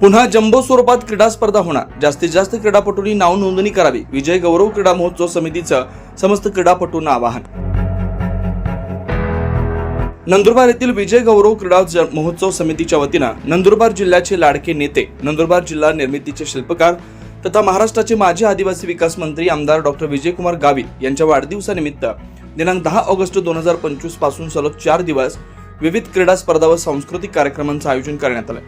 पुन्हा जम्बो स्वरूपात क्रीडा स्पर्धा होणार. जास्तीत जास्त क्रीडापटूंनी नाव नोंदणी करावी. विजय गौरव क्रीडा महोत्सव समितीचं समस्त क्रीडापटूंना आवाहन. नंदुरबार येथील विजय गौरव क्रीडा ज- महोत्सव समितीच्या वतीनं नंदुरबार जिल्ह्याचे लाडके नेते नंदुरबार जिल्हा निर्मितीचे शिल्पकार तथा महाराष्ट्राचे माजी आदिवासी विकास मंत्री आमदार डॉक्टर विजयकुमार गावित यांच्या वाढदिवसानिमित्त दिनांक दहा ऑगस्ट दोन हजार पंचवीसपासून सलग चार दिवस विविध क्रीडा स्पर्धा व सांस्कृतिक कार्यक्रमांचं आयोजन करण्यात आलं.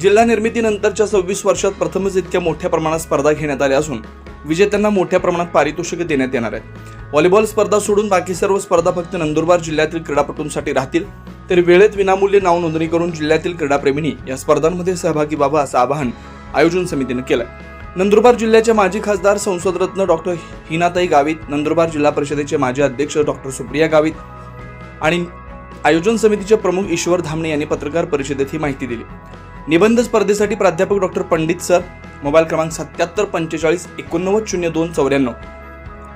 जिल्हा निर्मितीनंतरच्या सव्वीस वर्षात प्रथमच इतक्या मोठ्या प्रमाणात स्पर्धा घेण्यात आल्या असून विजेत्यांना मोठ्या प्रमाणात पारितोषिक देण्यात येणार आहेत. व्हॉलीबॉल स्पर्धा सोडून बाकी सर्व स्पर्धा फक्त नंदुरबार जिल्ह्यातील क्रीडापटूंसाठी राहतील तर वेळेत विनामूल्य नाव नोंदणी करून जिल्ह्यातील क्रीडाप्रेमींनी या स्पर्धांमध्ये सहभागी व्हावं असं आवाहन आयोजन समितीनं केलं नंदुरबार जिल्ह्याच्या माजी खासदार संसदरत्न डॉक्टर हिनाताई गावित नंदुरबार जिल्हा परिषदेचे माजी अध्यक्ष डॉक्टर सुप्रिया गावित आणि आयोजन समितीचे प्रमुख ईश्वर धामणे यांनी पत्रकार परिषदेत ही माहिती दिली. निबंध स्पर्धेसाठी प्राध्यापक डॉक्टर पंडित सर मोबाईल क्रमांक सत्याहत्तर पंचेचाळीस एकोणनव्वद शून्य दोन चौऱ्याण्णव.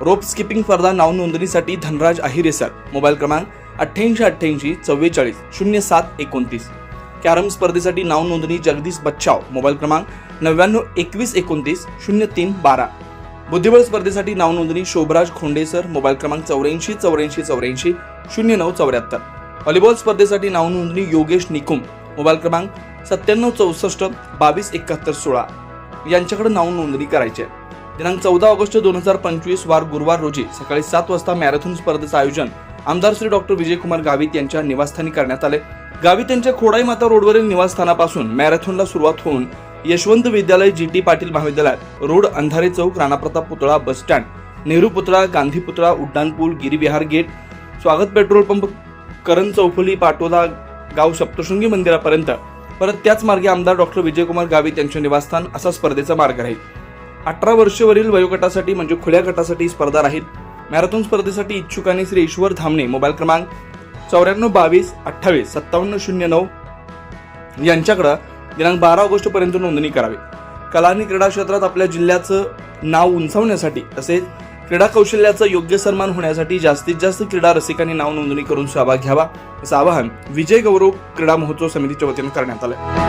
रोप स्किपिंग स्पर्धा नाव नोंदणीसाठी धनराज आहिरे सर मोबाईल क्रमांक अठ्ठ्याऐंशी अठ्ठ्याऐंशी चव्वेचाळीस शून्य सात एकोणतीस. कॅरम स्पर्धेसाठी नाव नोंदणी जगदीश बच्चाव मोबाईल क्रमांक नव्याण्णव एकवीस एकोणतीस शून्य तीन बारा. बुद्धिबळ स्पर्धेसाठी नाव नोंदणी शोभराज खोंडे सर मोबाईल क्रमांक चौऱ्याऐंशी चौऱ्याऐंशी चौऱ्याऐंशी शून्य नऊ चौऱ्याहत्तर. व्हॉलीबॉल स्पर्धेसाठी नाव नोंदणी योगेश निकुम मोबाईल क्रमांक सत्त्याण्णव चौसष्ट बावीस एकाहत्तर सोळा यांच्याकडे नाव नोंदणी करायची आहे. दिनांक चौदा ऑगस्ट दोन हजार पंचवीस वार गुरुवार रोजी सकाळी सात वाजता मॅरेथॉन स्पर्धेचं आयोजन आमदार श्री डॉक्टर विजयकुमार गावित यांच्या निवासस्थानी करण्यात आले. गावित यांच्या खोडाई माता रोडवरील निवासस्थानापासून मॅरेथॉनला सुरुवात होऊन यशवंत विद्यालय जी टी पाटील महाविद्यालयात रोड अंधारे चौक राणाप्रताप पुतळा बस स्टँड नेहरू पुतळा गांधी पुतळा उड्डाणपूल Girivihar gate Swagat petrol pump Karan चौफुली Patola गाव सप्तशृंगी मंदिरापर्यंत परत त्याच मार्गे आमदार डॉक्टर विजयकुमार गावित यांचे निवासस्थान असा स्पर्धेचा मार्ग राहील. अठरा वर्षवरील वयोगटासाठी म्हणजे खुल्या गटासाठी स्पर्धा राहील. मॅरेथॉन स्पर्धेसाठी इच्छुकांनी श्री ईश्वर धामणे मोबाईल क्रमांक चौऱ्याण्णव बावीस अठ्ठावीस सत्तावन्न शून्य नऊ यांच्याकडं दिनांक बारा ऑगस्ट पर्यंत नोंदणी करावी. कला आणि क्रीडा क्षेत्रात आपल्या जिल्ह्याचं नाव उंचावण्यासाठी तसेच क्रीडा कौशल्याचा योग्य सन्मान होण्यासाठी जास्तीत जास्त क्रीडा रसिकांनी नाव नोंदणी करून सहभाग घ्यावा असं आवाहन विजय गौरव क्रीडा महोत्सव समितीच्या वतीनं करण्यात आलं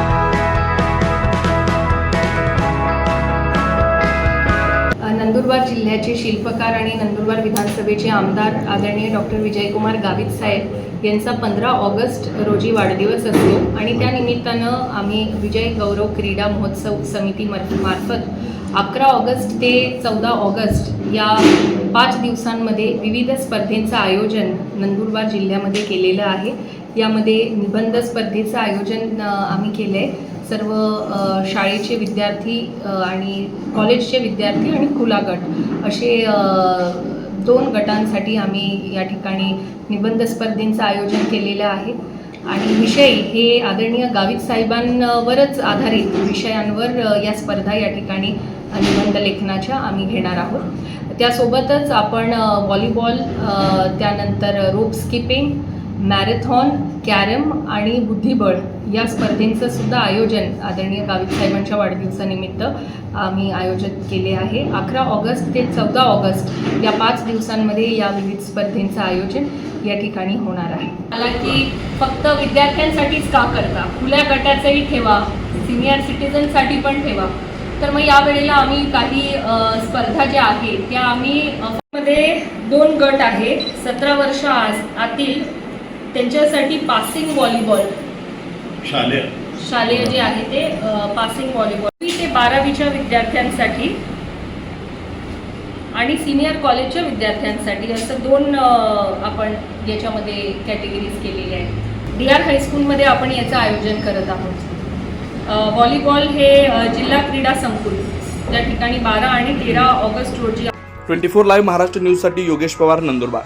नंदुरबार जिल्ह्याचे शिल्पकार आणि नंदुरबार विधानसभेचे आमदार आदरणीय डॉक्टर विजयकुमार गावित साहेब यांचा पंधरा ऑगस्ट रोजी वाढदिवस असतो. आणि त्या निमित्तानं आम्ही विजय गौरव क्रीडा महोत्सव समिती मार्फत अकरा ऑगस्ट ते चौदा ऑगस्ट या पाच दिवसांमध्ये विविध स्पर्धेंचं आयोजन नंदुरबार जिल्ह्यामध्ये केलेलं आहे. यामध्ये निबंध स्पर्धेचं आयोजन आम्ही केलं आहे सर्व शाळेचे विद्यार्थी आणि कॉलेजचे विद्यार्थी आणि खुला गट असे दोन गटांसाठी आम्ही या ठिकाणी निबंध स्पर्धेंचं आयोजन केलेलं आहे. आणि विषय हे आदरणीय गावित साहेबांवरच आधारित विषयांवर या स्पर्धा या ठिकाणी निबंध लेखनाच्या आम्ही घेणार आहोत. त्यासोबतच आपण व्हॉलीबॉल त्यानंतर रोप स्किपिंग मॅरेथॉन कॅरम आणि बुद्धिबळ या स्पर्धेंचं सुद्धा आयोजन आदरणीय गावित साहेबांच्या वाढदिवसानिमित्त आम्ही आयोजित केले आहे. अकरा ऑगस्ट ते चौदा ऑगस्ट या पाच दिवसांमध्ये या विविध स्पर्धेंचं आयोजन या ठिकाणी होणार आहे. मला की फक्त विद्यार्थ्यांसाठीच का करता? खुल्या गटाचंही ठेवा सिनियर सिटीजनसाठी पण ठेवा. तर मग यावेळेला आम्ही काही स्पर्धा ज्या आहेत त्या आम्ही मध्ये दोन गट आहे सतरा वर्ष आज आतील त्यांच्यासाठी पासिंग व्हॉलीबॉल शालेय. शालेय जे आहे ते पासिंग व्हॉलीबॉल ते बारावीच्या विद्यार्थ्यांसाठी आणि सिनियर कॉलेजच्या विद्यार्थ्यांसाठी असं दोन आपण याच्यामध्ये कॅटेगरीज केलेल्या आहेत. डी आर हायस्कूलमध्ये आपण याचं आयोजन करत आहोत. व्हॉलीबॉल हे जिल्हा क्रीडा संकुल. ज्या ठिकाणी बारा आणि तेरा ऑगस्ट रोजी ट्वेंटी फोर लाईव्ह महाराष्ट्र न्यूजसाठी योगेश पवार नंदुरबार.